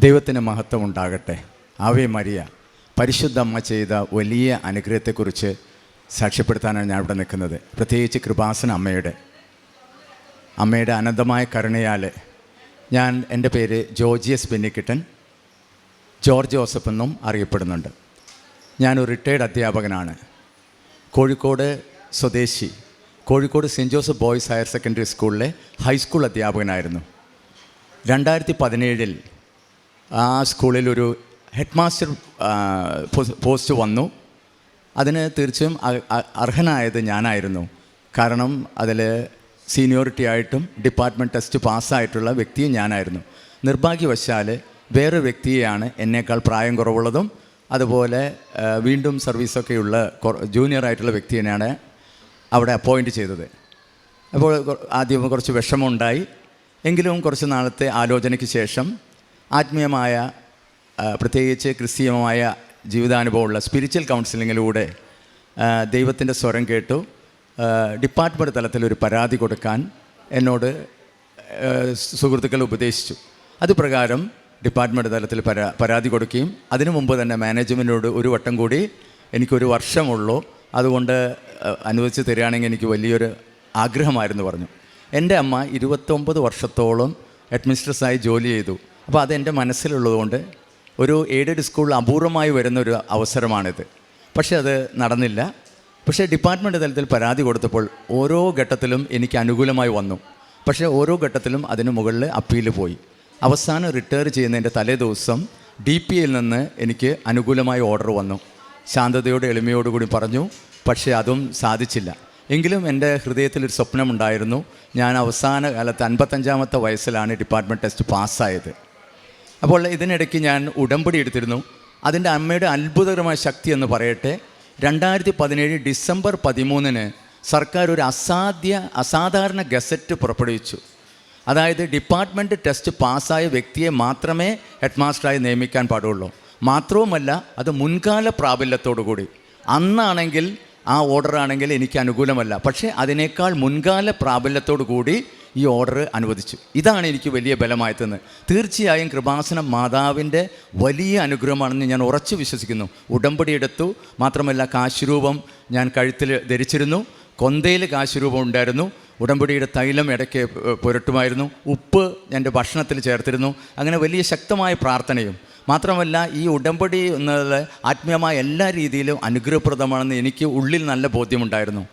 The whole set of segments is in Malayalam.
ദൈവത്തിന് മഹത്വം ഉണ്ടാകട്ടെ. Ave Maria. പരിശുദ്ധ അമ്മ ചെയ്ത വലിയ അനുഗ്രഹത്തെക്കുറിച്ച് സാക്ഷ്യപ്പെടുത്താനാണ് ഞാൻ ഇവിടെ നിൽക്കുന്നത്. പ്രത്യേകിച്ച് കൃപാസന അമ്മയുടെ. അമ്മയുടെ അനന്തമായ കരുണയാൽ ഞാൻ എന്റെ പേര് ജോർജിയസ് ബെന്നിക്കിട്ടൻ. ജോർജ് ജോസഫ് എന്നും അറിയപ്പെടുന്നുണ്ട്. ഞാനൊരു റിട്ടയേർഡ് അധ്യാപകനാണ്. കോഴിക്കോട് സ്വദേശി Kozhikode Saint Joseph boys higher secondary സ്കൂളിലെ ഹൈസ്കൂൾ അധ്യാപകനായിരുന്നു. രണ്ടായിരത്തി പതിനേഴിൽ ആ സ്കൂളിൽ ഒരു ഹെഡ് മാസ്റ്റർ പോസ്റ്റ് വന്നു. അതിന് തീർച്ചയായും അർഹനായത് ഞാനായിരുന്നു. കാരണം അതിൽ സീനിയോറിറ്റി ആയിട്ടും ഡിപ്പാർട്ട്മെന്റ് ടെസ്റ്റ് പാസ്സായിട്ടുള്ള വ്യക്തിയും ഞാനായിരുന്നു. നിർഭാഗ്യവശാൽ വേറൊരു വ്യക്തിയെയാണ് എന്നേക്കാൾ പ്രായം കുറവുള്ളതും അതുപോലെ വീണ്ടും സർവീസൊക്കെയുള്ള ജൂനിയർ ആയിട്ടുള്ള വ്യക്തിയെയാണ് അവിടെ അപ്പോയിന്റ് ചെയ്തത്. അപ്പോൾ ആദ്യം കുറച്ച് വിഷമമുണ്ടായി. എങ്കിലും കുറച്ച് നാളത്തെ ആലോചനയ്ക്ക് ശേഷം ആത്മീയമായ പ്രത്യേകിച്ച് ക്രിസ്തീയമായ ജീവിതാനുഭവമുള്ള സ്പിരിച്വൽ കൗൺസിലിങ്ങിലൂടെ ദൈവത്തിന്റെ സ്വരം കേട്ടു. ഡിപ്പാർട്ട്മെന്റ് തലത്തിൽ ഒരു പരാതി കൊടുക്കാൻ എന്നോട് സുഹൃത്തുക്കൾ ഉപദേശിച്ചു. അതുപ്രകാരം ഡിപ്പാർട്ട്മെന്റ് തലത്തിൽ പരാ പരാതി കൊടുക്കുകയും അതിനു മുമ്പ് തന്നെ മാനേജ്മെന്റിനോട് ഒരു വട്ടം കൂടി എനിക്കൊരു വർഷമുള്ളൂ. അതുകൊണ്ട് അനുവദിച്ച് തരികയാണെങ്കിൽ എനിക്ക് വലിയൊരു ആഗ്രഹമായിരുന്നു പറഞ്ഞു. എന്റെ അമ്മ ഇരുപത്തൊമ്പത് വർഷത്തോളം ആയി ജോലി ചെയ്തു. അപ്പോൾ അതെന്റെ മനസ്സിലുള്ളതുകൊണ്ട് ഒരു എയ്ഡഡ് സ്കൂളിൽ അപൂർവമായി വരുന്നൊരു അവസരമാണിത്. പക്ഷേ അത് നടന്നില്ല. പക്ഷേ ഡിപ്പാർട്ട്മെന്റ് തലത്തിൽ പരാതി കൊടുത്തപ്പോൾ ഓരോ ഘട്ടത്തിലും എനിക്ക് അനുകൂലമായി വന്നു. പക്ഷേ ഓരോ ഘട്ടത്തിലും അതിന് മുകളിൽ അപ്പീൽ പോയി. അവസാനം റിട്ടയർ ചെയ്യുന്നതിന്റെ തലേ ദിവസം ഡി പി യിൽ നിന്ന് എനിക്ക് അനുകൂലമായ ഓർഡർ വന്നു. ശാന്തതയോട് എളിമയോടുകൂടി പറഞ്ഞു പക്ഷേ അതും സാധിച്ചില്ല. എങ്കിലും എന്റെ ഹൃദയത്തിലൊരു സ്വപ്നമുണ്ടായിരുന്നു. ഞാൻ അവസാന കാലത്ത് അൻപത്തഞ്ചാമത്തെ വയസ്സിലാണ് ഡിപ്പാർട്ട്മെന്റ് ടെസ്റ്റ് പാസ്സായത്. അപ്പോൾ ഇതിനിടയ്ക്ക് ഞാൻ ഉടമ്പടി എടുത്തിരുന്നു. അതിന്റെ അമ്മയുടെ അത്ഭുതകരമായ ശക്തി എന്ന് പറയട്ടെ രണ്ടായിരത്തി പതിനേഴ് ഡിസംബർ പതിമൂന്നിന് സർക്കാർ ഒരു അസാധ്യ അസാധാരണ ഗസറ്റ് പുറപ്പെടുവിച്ചു. അതായത് ഡിപ്പാർട്ട്മെന്റ് ടെസ്റ്റ് പാസ്സായ വ്യക്തിയെ മാത്രമേ ഹെഡ് മാസ്റ്ററായി നിയമിക്കാൻ പാടുള്ളൂ. മാത്രവുമല്ല അത് മുൻകാല പ്രാബല്യത്തോടു കൂടി. അന്നാണെങ്കിൽ ആ ഓർഡർ ആണെങ്കിൽ എനിക്ക് അനുകൂലമല്ല. പക്ഷേ അതിനേക്കാൾ മുൻകാല പ്രാബല്യത്തോടു കൂടി ഈ ഓർഡർ അനുവദിച്ചു. ഇതാണ് എനിക്ക് വലിയ ബലമായി തീർച്ചയായും കൃപാസനം മാതാവിന്റെ വലിയ അനുഗ്രഹമാണെന്ന് ഞാൻ ഉറച്ചു വിശ്വസിക്കുന്നു. ഉടമ്പടി എടുത്തു. മാത്രമല്ല കാശുരൂപം ഞാൻ കഴുത്തിൽ ധരിച്ചിരുന്നു. കൊന്തയിൽ കാശുരൂപം ഉണ്ടായിരുന്നു. ഉടമ്പടിയുടെ തൈലം ഇടയ്ക്ക് പുരട്ടുമായിരുന്നു. ഉപ്പ് എന്റെ ഭക്ഷണത്തിൽ ചേർത്തിരുന്നു. അങ്ങനെ വലിയ ശക്തമായ പ്രാർത്ഥനയും. മാത്രമല്ല ഈ ഉടമ്പടി എന്നത് ആത്മീയമായ എല്ലാ രീതിയിലും അനുഗ്രഹപ്രദമാണെന്ന് എനിക്ക് ഉള്ളിൽ നല്ല ബോധ്യമുണ്ടായിരുന്നു.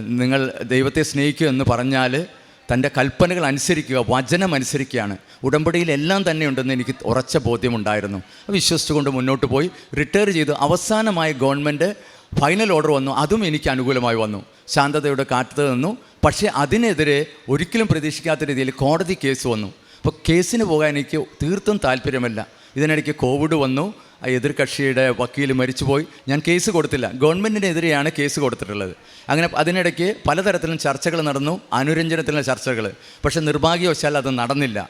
നിങ്ങൾ ദൈവത്തെ സ്നേഹിക്കുക എന്ന് പറഞ്ഞാൽ തന്റെ കൽപ്പനകൾ അനുസരിക്കുക വചനം അനുസരിക്കുകയാണ്. ഉടമ്പടിയിലെല്ലാം തന്നെ ഉണ്ടെന്ന് എനിക്ക് ഉറച്ച ബോധ്യമുണ്ടായിരുന്നു. വിശ്വസിച്ചുകൊണ്ട് മുന്നോട്ട് പോയി റിട്ടയർ ചെയ്തു. അവസാനമായി ഗവൺമെന്റ് ഫൈനൽ ഓർഡർ വന്നു. അതും എനിക്ക് അനുകൂലമായി വന്നു. ശാന്തതയുടെ കാറ്റത്ത് നിന്നു. പക്ഷേ അതിനെതിരെ ഒരിക്കലും പ്രതീക്ഷിക്കാത്ത രീതിയിൽ കോടതി കേസ് വന്നു. അപ്പോൾ കേസിന് പോകാൻ എനിക്ക് തീർത്തും താല്പര്യമല്ല ഇതിനിടയ്ക്ക് കോവിഡ് വന്നു. ആ എതിർകക്ഷിയുടെ വക്കീൽ മരിച്ചുപോയി. ഞാൻ കേസ് കൊടുത്തില്ല. ഗവൺമെന്റിനെതിരെയാണ് കേസ് കൊടുത്തിട്ടുള്ളത്. അങ്ങനെ അതിനിടയ്ക്ക് പലതരത്തിലും ചർച്ചകൾ നടന്നു. അനുരഞ്ജനത്തിലുള്ള ചർച്ചകൾ. പക്ഷേ നിർഭാഗ്യവശാൽ അത് നടന്നില്ല.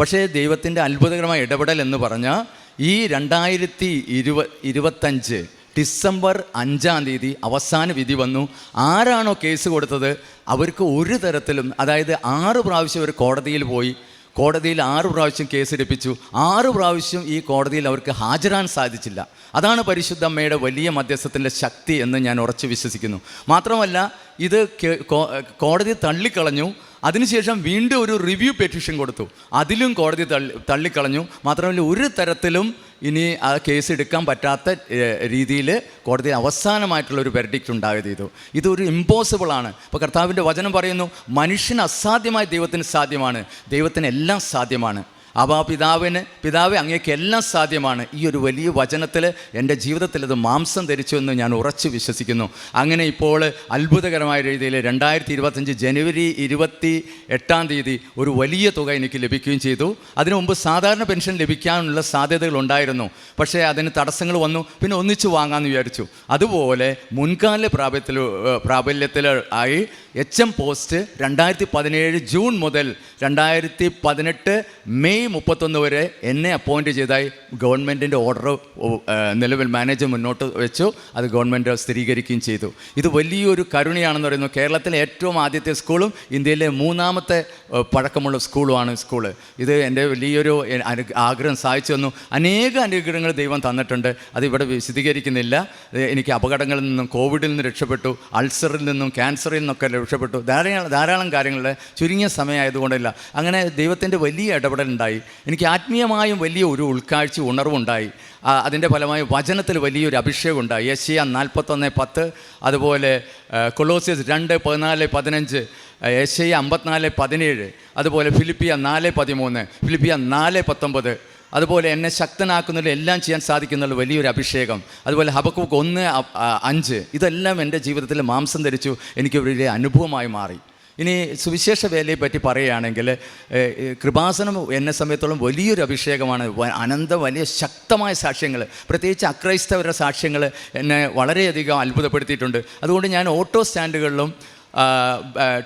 പക്ഷേ ദൈവത്തിന്റെ അത്ഭുതകരമായ ഇടപെടൽ എന്ന് പറഞ്ഞാൽ ഈ രണ്ടായിരത്തി ഇരുപ ഇരുപത്തഞ്ച് ഡിസംബർ അഞ്ചാം തീയതി അവസാന വിധി വന്നു. ആരാണോ കേസ് കൊടുത്തത്? അവർക്ക് ഒരു തരത്തിലും അതായത് ആറ് പ്രാവശ്യം അവർ കോടതിയിൽ പോയി. കോടതിയിൽ ആറ് പ്രാവശ്യം കേസ് കേസെടുപ്പിച്ചു ആറ് പ്രാവശ്യം ഈ കോടതിയിൽ അവർക്ക് ഹാജരാൻ സാധിച്ചില്ല. അതാണ് പരിശുദ്ധ അമ്മയുടെ വലിയ മധ്യസ്ഥത്തിന്റെ ശക്തി എന്ന് ഞാൻ ഉറച്ചു വിശ്വസിക്കുന്നു. മാത്രമല്ല ഇത് കോടതി തള്ളിക്കളഞ്ഞു. അതിനുശേഷം വീണ്ടും ഒരു റിവ്യൂ പെറ്റീഷൻ കൊടുത്തു. അതിലും കോടതി തള്ളി തള്ളിക്കളഞ്ഞു. മാത്രമല്ല ഒരു തരത്തിലും ഇനി ആ കേസ് എടുക്കാൻ പറ്റാത്ത രീതിയിൽ കോടതി അവസാനമായിട്ടുള്ള ഒരു വെർഡിക്റ്റ് ഉണ്ടായത് ചെയ്തു. ഇതൊരു ഇമ്പോസിബിളാണ് ഇപ്പോൾ കർത്താവിന്റെ വചനം പറയുന്നു മനുഷ്യന് അസാധ്യമായ ദൈവത്തിന് സാധ്യമാണ്. ദൈവത്തിന് എല്ലാം സാധ്യമാണ്. അവ പിതാവിന് പിതാവ് അങ്ങേക്ക് എല്ലാം സാധ്യമാണ്. ഈ ഒരു വലിയ വചനത്തിൽ എന്റെ ജീവിതത്തിൽ അത് മാംസം ധരിച്ചു എന്ന് ഞാൻ ഉറച്ചു വിശ്വസിക്കുന്നു. അങ്ങനെ ഇപ്പോൾ അത്ഭുതകരമായ രീതിയിൽ രണ്ടായിരത്തി ഇരുപത്തഞ്ച് ജനുവരി ഇരുപത്തി എട്ടാം തീയതി ഒരു വലിയ തുക എനിക്ക് ലഭിക്കുകയും ചെയ്തു. അതിനു മുമ്പ് സാധാരണ പെൻഷൻ ലഭിക്കാനുള്ള സാധ്യതകൾ ഉണ്ടായിരുന്നു. പക്ഷേ അതിന് തടസ്സങ്ങൾ വന്നു. പിന്നെ ഒന്നിച്ച് വാങ്ങാമെന്ന് വിചാരിച്ചു. അതുപോലെ മുൻകാല പ്രാബല്യത്തിൽ പ്രാബല്യത്തിൽ ആയി എച്ച് എം പോസ്റ്റ് രണ്ടായിരത്തി പതിനേഴ് ജൂൺ മുതൽ രണ്ടായിരത്തി പതിനെട്ട് മെയ് മുപ്പത്തൊന്ന് വരെ എന്നെ അപ്പോയിന്റ് ചെയ്തായി ഗവൺമെന്റിന്റെ ഓർഡർ നിലവിൽ മാനേജർ മുന്നോട്ട് വെച്ചു. അത് ഗവൺമെന്റ് സ്ഥിരീകരിക്കുകയും ചെയ്തു. ഇത് വലിയൊരു കരുണയാണെന്ന് പറയുന്നു. കേരളത്തിലെ ഏറ്റവും ആദ്യത്തെ സ്കൂളും ഇന്ത്യയിലെ മൂന്നാമത്തെ പഴക്കമുള്ള സ്കൂളുമാണ് സ്കൂൾ ഇത് എന്റെ വലിയൊരു ആഗ്രഹം സാധിച്ചു തന്നു. അനേക അനുഗ്രഹങ്ങൾ ദൈവം തന്നിട്ടുണ്ട്. അത് ഇവിടെ വിശദീകരിക്കുന്നില്ല എനിക്ക് അപകടങ്ങളിൽ നിന്നും കോവിഡിൽ നിന്ന് രക്ഷപ്പെട്ടു. അൾസറിൽ നിന്നും ക്യാൻസറിൽ നിന്നൊക്കെ രക്ഷപ്പെട്ടു. ധാരാളം ധാരാളം കാര്യങ്ങളിൽ ചുരുങ്ങിയ സമയമായതുകൊണ്ടല്ല. അങ്ങനെ ദൈവത്തിന്റെ വലിയ ഇടപെടലുണ്ടായി. എനിക്ക് ആത്മീയമായും വലിയ ഒരു ഉൾക്കാഴ്ച ഉണർവുണ്ടായി. അതിന്റെ ഫലമായി വചനത്തിൽ വലിയൊരു അഭിഷേകം ഉണ്ടായി യശിയ നാൽപ്പത്തൊന്ന് പത്ത് അതുപോലെ കൊളോസിയസ് രണ്ട് പതിനാല് പതിനഞ്ച് യശയ അമ്പത്തിനാല് പതിനേഴ് അതുപോലെ ഫിലിപ്പിയ നാല് പതിമൂന്ന് ഫിലിപ്പിയ നാല് പത്തൊമ്പത് അതുപോലെ എന്നെ ശക്തനാക്കുന്നതിൽ എല്ലാം ചെയ്യാൻ സാധിക്കുന്നുള്ള വലിയൊരു അഭിഷേകം. അതുപോലെ ഹബക്കൂക്ക് ഒന്ന് അഞ്ച് ഇതെല്ലാം എന്റെ ജീവിതത്തിൽ മാംസം ധരിച്ചു എനിക്ക് വലിയ അനുഭവമായി മാറി. ഇനി സുവിശേഷ വേലയെ പറ്റി പറയുകയാണെങ്കിൽ കൃപാസനം എന്നെ സമയത്തോളം വലിയൊരു അഭിഷേകമാണ്. അനന്ത വലിയ ശക്തമായ സാക്ഷ്യങ്ങൾ പ്രത്യേകിച്ച് അക്രൈസ്തവരുടെ സാക്ഷ്യങ്ങൾ എന്നെ വളരെയധികം അത്ഭുതപ്പെടുത്തിയിട്ടുണ്ട്. അതുകൊണ്ട് ഞാൻ ഓട്ടോ സ്റ്റാൻഡുകളിലും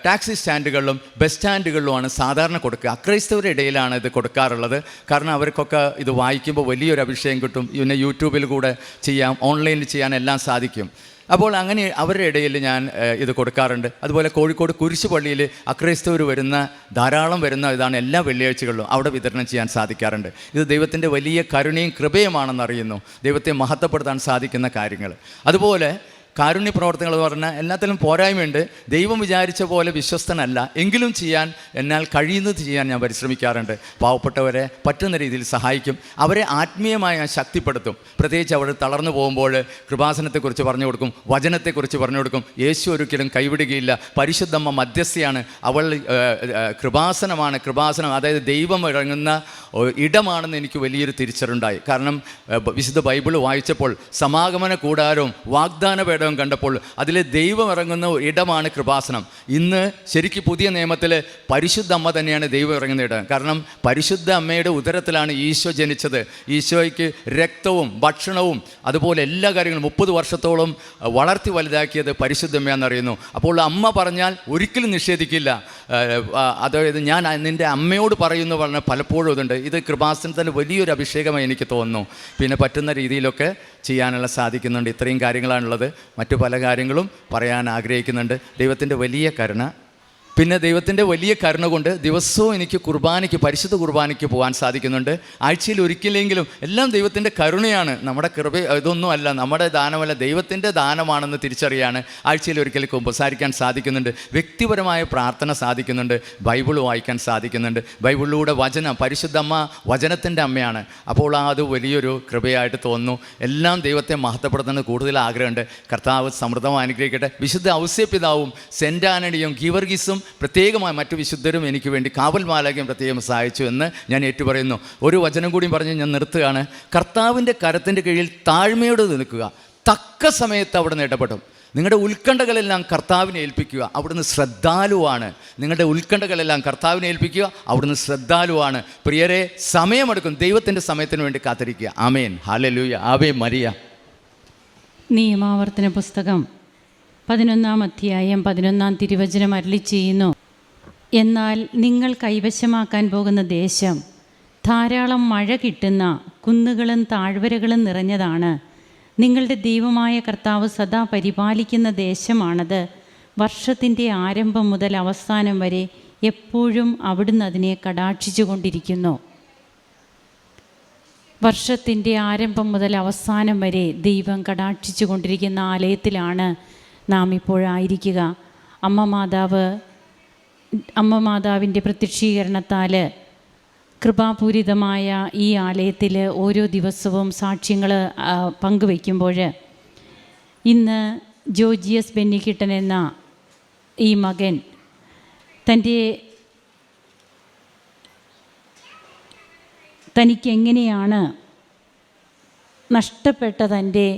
ടാക്സി സ്റ്റാൻഡുകളിലും ബസ് സ്റ്റാൻഡുകളിലുമാണ് സാധാരണ കൊടുക്കുക. അക്രൈസ്തവരുടെ ഇടയിലാണ് ഇത് കൊടുക്കാറുള്ളത്. കാരണം അവർക്കൊക്കെ ഇത് വായിക്കുമ്പോൾ വലിയൊരു അഭിഷേകം കിട്ടും. പിന്നെ യൂട്യൂബിൽ കൂടെ ചെയ്യാം ഓൺലൈനിൽ ചെയ്യാൻ എല്ലാം സാധിക്കും. അപ്പോൾ അങ്ങനെ അവരുടെ ഇടയിൽ ഞാൻ ഇത് കൊടുക്കാറുണ്ട്. അതുപോലെ കോഴിക്കോട് കുരിശുപള്ളിയിൽ അക്രൈസ്തവർ വരുന്ന ധാരാളം വരുന്ന ഇതാണ് എല്ലാ വെള്ളിയാഴ്ചകളിലും അവിടെ വിതരണം ചെയ്യാൻ സാധിക്കാറുണ്ട്. ഇത് ദൈവത്തിന്റെ വലിയ കരുണയും കൃപയുമാണെന്ന് അറിയുന്നു ദൈവത്തെ മഹത്വപ്പെടുത്താൻ സാധിക്കുന്ന കാര്യങ്ങൾ. അതുപോലെ കാരുണ്യ പ്രവർത്തനങ്ങൾ പറഞ്ഞാൽ എല്ലാത്തിലും പോരായ്മയുണ്ട്. ദൈവം വിചാരിച്ച പോലെ വിശ്വസ്തനല്ല. എങ്കിലും ചെയ്യാൻ എന്നാൽ കഴിയുന്നത് ചെയ്യാൻ ഞാൻ പരിശ്രമിക്കാറുണ്ട്. പാവപ്പെട്ടവരെ പറ്റുന്ന രീതിയിൽ സഹായിക്കും. അവരെ ആത്മീയമായി ഞാൻ ശക്തിപ്പെടുത്തും. പ്രത്യേകിച്ച് അവർ തളർന്നു പോകുമ്പോൾ കൃപാസനത്തെക്കുറിച്ച് പറഞ്ഞു കൊടുക്കും വചനത്തെക്കുറിച്ച് പറഞ്ഞു കൊടുക്കും. യേശു ഒരിക്കലും കൈവിടുകയില്ല. പരിശുദ്ധമ്മ മധ്യസ്ഥയാണ്. അവൾ കൃപാസനമാണ്. കൃപാസനം അതായത് ദൈവം ഇറങ്ങുന്ന ഇടമാണെന്ന് എനിക്ക് വലിയൊരു തിരിച്ചറിവുണ്ടായി. കാരണം വിശുദ്ധ ബൈബിൾ വായിച്ചപ്പോൾ സമാഗമന കൂടാരവും വാഗ്ദാന പേടവും കണ്ടപ്പോൾ അതിൽ ദൈവം ഇറങ്ങുന്ന ഇടമാണ് കൃപാസനം. ഇന്ന് ശരിക്കും പുതിയ നിയമത്തിൽ പരിശുദ്ധ അമ്മ തന്നെയാണ് ദൈവം ഇറങ്ങുന്ന ഇടം. കാരണം പരിശുദ്ധ അമ്മയുടെ ഉദരത്തിലാണ് ഈശോ ജനിച്ചത്. ഈശോയ്ക്ക് രക്തവും ഭക്ഷണവും അതുപോലെ എല്ലാ കാര്യങ്ങളും മുപ്പത് വർഷത്തോളം വളർത്തി വലുതാക്കിയത് പരിശുദ്ധമ്മയെന്നറിയുന്നു അപ്പോൾ അമ്മ പറഞ്ഞാൽ ഒരിക്കലും നിഷേധിക്കില്ല. അതായത് ഞാൻ നിന്റെ അമ്മയോട് പറയുന്നു പറഞ്ഞ പലപ്പോഴും ഇതുണ്ട്. ഇത് കൃപാസനത്തിന്റെ വലിയൊരു അഭിഷേകമായി എനിക്ക് തോന്നുന്നു. പിന്നെ പറ്റുന്ന രീതിയിലൊക്കെ ചെയ്യാനുള്ള സാധിക്കുന്നുണ്ട്. ഇത്രയും കാര്യങ്ങളാണുള്ളത്. മറ്റു പല കാര്യങ്ങളും പറയാൻ ആഗ്രഹിക്കുന്നുണ്ട്. ദൈവത്തിന്റെ വലിയ കരുണ പിന്നെ ദൈവത്തിന്റെ വലിയ കരുണ കൊണ്ട് ദിവസവും എനിക്ക് കുർബാനയ്ക്ക് പരിശുദ്ധ കുർബാനയ്ക്ക് പോകാൻ സാധിക്കുന്നുണ്ട്. ആഴ്ചയിൽ ഒരിക്കലെങ്കിലും എല്ലാം ദൈവത്തിന്റെ കരുണയാണ്. നമ്മുടെ കൃപ ഇതൊന്നും അല്ല. നമ്മുടെ ദാനമല്ല. ദൈവത്തിന്റെ ദാനമാണെന്ന് തിരിച്ചറിയാണ് ആഴ്ചയിൽ ഒരിക്കൽ കുമ്പസാരിക്കാൻ സാധിക്കുന്നുണ്ട്. വ്യക്തിപരമായ പ്രാർത്ഥന സാധിക്കുന്നുണ്ട്. ബൈബിൾ വായിക്കാൻ സാധിക്കുന്നുണ്ട്. ബൈബിളിലൂടെ വചനം പരിശുദ്ധമ്മ വചനത്തിന്റെ അമ്മയാണ്. അപ്പോൾ അത് വലിയൊരു കൃപയായിട്ട് തോന്നുന്നു. എല്ലാം ദൈവത്തെ മഹത്വപ്പെടുത്തുന്നത് കൂടുതൽ ആഗ്രഹമുണ്ട്. കർത്താവ് സമൃദ്ധമായി അനുഗ്രഹിക്കട്ടെ. വിശുദ്ധ ഔസ്യപിതാവും സെന്റ് ആനണിയും ഗീവർഗീസും പ്രത്യേകമായി മറ്റു വിശുദ്ധരും എനിക്ക് വേണ്ടി കാവൽ മാലാഖ്യം പ്രത്യേകം സഹായിച്ചു എന്ന് ഞാൻ ഏറ്റുപറയുന്നു. ഒരു വചനം കൂടി പറഞ്ഞ് ഞാൻ നിർത്തുകയാണ്. കർത്താവിന്റെ കരത്തിന്റെ കീഴിൽ താഴ്മയോട് നിൽക്കുക. തക്ക സമയത്ത് അവിടെ നിന്ന് ഇടപെടും. നിങ്ങളുടെ ഉത്കണ്ഠകളെല്ലാം കർത്താവിനെ ഏൽപ്പിക്കുക. അവിടുന്ന് ശ്രദ്ധാലുവാണ്. നിങ്ങളുടെ ഉത്കണ്ഠകളെല്ലാം കർത്താവിനെ ഏൽപ്പിക്കുക. അവിടുന്ന് ശ്രദ്ധാലുവാണ്. പ്രിയരെ സമയമെടുക്കും. ദൈവത്തിന്റെ സമയത്തിന് വേണ്ടി കാത്തിരിക്കുക. ആമേൻ. ഹാലലൂയ ആവേ മരിയ. നിയമാവർത്തന പുസ്തകം പതിനൊന്നാം അധ്യായം പതിനൊന്നാം തിരുവചനം അരളി ചെയ്യുന്നു. എന്നാൽ നിങ്ങൾ കൈവശമാക്കാൻ പോകുന്ന ദേശം ധാരാളം മഴ കിട്ടുന്ന കുന്നുകളും താഴ്വരകളും നിറഞ്ഞതാണ്. നിങ്ങളുടെ ദൈവമായ കർത്താവ് സദാ പരിപാലിക്കുന്ന ദേശമാണത്. വർഷത്തിന്റെ ആരംഭം മുതൽ അവസാനം വരെ എപ്പോഴും അവിടുന്ന് അതിനെ കടാക്ഷിച്ചു കൊണ്ടിരിക്കുന്നു. വർഷത്തിന്റെ ആരംഭം മുതൽ അവസാനം വരെ ദൈവം കടാക്ഷിച്ചു കൊണ്ടിരിക്കുന്ന ആലയത്തിലാണ് നാം ഇപ്പോഴായിരിക്കുക അമ്മ മാതാവ് അമ്മ മാതാവിന്റെ പ്രത്യക്ഷീകരണത്താൽ കൃപാപൂരിതമായ ഈ ആലയത്തിൽ ഓരോ ദിവസവും സാക്ഷ്യങ്ങൾ പങ്കുവയ്ക്കുമ്പോൾ ഇന്ന് ജോജിയസ് ബെന്നിക്കിട്ടൻ എന്ന ഈ മകൻ തന്റെ തനിക്കെങ്ങനെയാണ് നഷ്ടപ്പെട്ട തന്റെ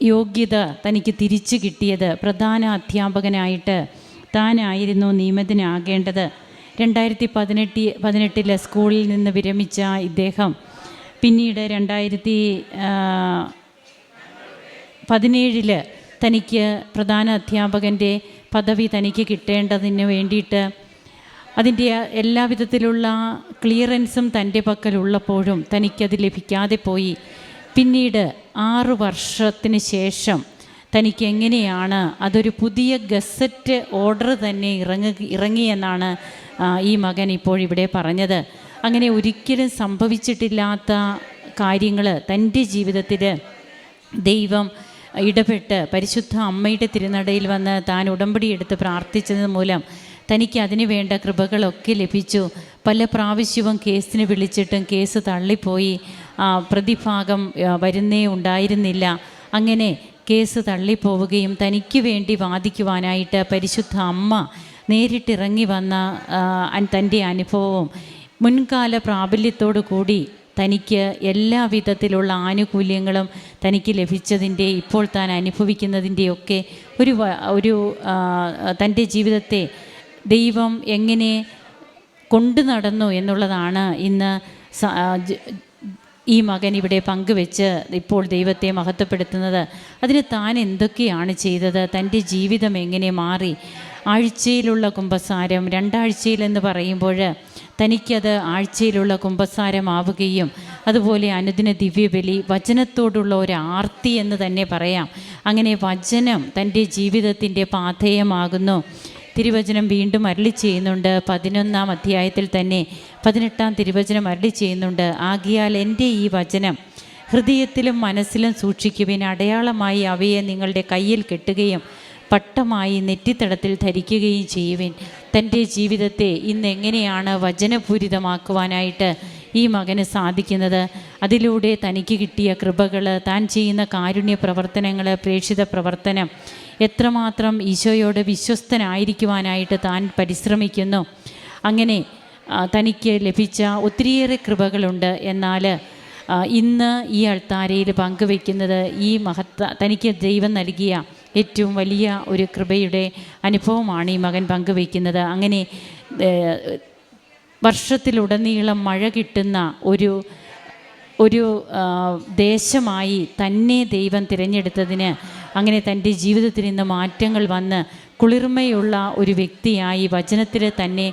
യോഗ്യത തനിക്ക് തിരിച്ചു കിട്ടിയത് പ്രധാന അധ്യാപകനായിട്ട് താനായിരുന്നു നിയമിതനാകേണ്ടത് രണ്ടായിരത്തി പതിനെട്ടി പതിനെട്ടിലെ സ്കൂളിൽ നിന്ന് വിരമിച്ച ഇദ്ദേഹം പിന്നീട് രണ്ടായിരത്തി പതിനേഴിൽ തനിക്ക് പ്രധാന അധ്യാപകന്റെ പദവി തനിക്ക് കിട്ടേണ്ടതിന് വേണ്ടിയിട്ട് അതിന്റെ എല്ലാവിധത്തിലുള്ള ക്ലിയറൻസും തന്റെ പക്കലുള്ളപ്പോഴും തനിക്കത് ലഭിക്കാതെ പോയി. പിന്നീട് ആറു വർഷത്തിന് ശേഷം തനിക്ക് എങ്ങനെയാണ് അതൊരു പുതിയ ഗസറ്റ് ഓർഡർ തന്നെ ഇറങ്ങി ഇറങ്ങിയെന്നാണ് ഈ മകൻ ഇപ്പോൾ ഇവിടെ പറഞ്ഞത്. അങ്ങനെ ഒരിക്കലും സംഭവിച്ചിട്ടില്ലാത്ത കാര്യങ്ങൾ തന്റെ ജീവിതത്തിൽ ദൈവം ഇടപെട്ട് പരിശുദ്ധ അമ്മയുടെ തിരുനടയിൽ വന്ന് താൻ ഉടമ്പടി എടുത്ത് പ്രാർത്ഥിച്ചത് മൂലം തനിക്ക് അതിന് വേണ്ട കൃപകളൊക്കെ ലഭിച്ചു. പല പ്രാവശ്യവും കേസിന് വിളിച്ചിട്ടും കേസ് തള്ളിപ്പോയി. പ്രതിഭാഗം വരുന്നേ ഉണ്ടായിരുന്നില്ല. അങ്ങനെ കേസ് തള്ളിപ്പോവുകയും തനിക്ക് വേണ്ടി വാദിക്കുവാനായിട്ട് പരിശുദ്ധ അമ്മ നേരിട്ടിറങ്ങി വന്ന തന്റെ അനുഭവവും മുൻകാല പ്രാബല്യത്തോടു കൂടി തനിക്ക് എല്ലാ വിധത്തിലുള്ള ആനുകൂല്യങ്ങളും തനിക്ക് ലഭിച്ചതിന്റെ ഇപ്പോൾ താൻ അനുഭവിക്കുന്നതിന്റെയൊക്കെ ഒരു ഒരു തന്റെ ജീവിതത്തെ ദൈവം എങ്ങനെ കൊണ്ടു നടന്നു എന്നുള്ളതാണ് ഇന്ന് ഈ മകൻ ഇവിടെ പങ്കുവെച്ച് ഇപ്പോൾ ദൈവത്തെ മഹത്വപ്പെടുത്തുന്നത്. അതിന് താൻ എന്തൊക്കെയാണ് ചെയ്തത്? തന്റെ ജീവിതം എങ്ങനെ മാറി? ആഴ്ചയിലുള്ള കുമ്പസാരം രണ്ടാഴ്ചയിലെന്ന് പറയുമ്പോൾ തനിക്കത് ആഴ്ചയിലുള്ള കുമ്പസാരമാവുകയും അതുപോലെ അനുദിന ദിവ്യബലി വചനത്തോടുള്ള ഒരു ആർത്തി എന്ന് തന്നെ പറയാം. അങ്ങനെ വചനം തന്റെ ജീവിതത്തിന്റെ പാഥേയമാകുന്നു. തിരുവചനം വീണ്ടും അരളി ചെയ്യുന്നുണ്ട്. പതിനൊന്നാം അധ്യായത്തിൽ തന്നെ പതിനെട്ടാം തിരുവചനം അരളി ചെയ്യുന്നുണ്ട്. ആകിയാൽ എന്റെ ഈ വചനം ഹൃദയത്തിലും മനസ്സിലും സൂക്ഷിക്കുവിൻ. അടയാളമായി അവയെ നിങ്ങളുടെ കയ്യിൽ കെട്ടുകയും പട്ടമായി നെറ്റിത്തടത്തിൽ ധരിക്കുകയും ചെയ്യുവിൻ. തന്റെ ജീവിതത്തെ ഇന്ന് എങ്ങനെയാണ് വചനപൂരിതമാക്കുവാനായിട്ട് ഈ മകന് സാധിക്കുന്നത്? അതിലൂടെ തനിക്ക് കിട്ടിയ കൃപകൾ താൻ ചെയ്യുന്ന കാരുണ്യ പ്രവർത്തനങ്ങൾ പ്രേക്ഷിത പ്രവർത്തനം എത്രമാത്രം ഈശോയോട് വിശ്വസ്തനായിരിക്കുവാനായിട്ട് താൻ പരിശ്രമിക്കുന്നു. അങ്ങനെ തനിക്ക് ലഭിച്ച ഒത്തിരിയേറെ കൃപകളുണ്ട്. എന്നാൽ ഇന്ന് ഈ അൾത്താരയിൽ പങ്കുവെക്കുന്നത് ഈ മഹത്ത തനിക്ക് ദൈവം നൽകിയ ഏറ്റവും വലിയ ഒരു കൃപയുടെ അനുഭവമാണ് ഈ മകൻ പങ്കുവെക്കുന്നത് അങ്ങനെ വർഷത്തിലുടനീളം മഴ കിട്ടുന്ന ഒരു ഒരു ദേശമായി തന്നെ ദൈവം തിരഞ്ഞെടുത്തതിന് അങ്ങനെ തന്റെ ജീവിതത്തിൽ നിന്ന് മാറ്റങ്ങൾ വന്ന് കുളിർമയുള്ള ഒരു വ്യക്തിയായി വചനത്തിൽ തന്നെ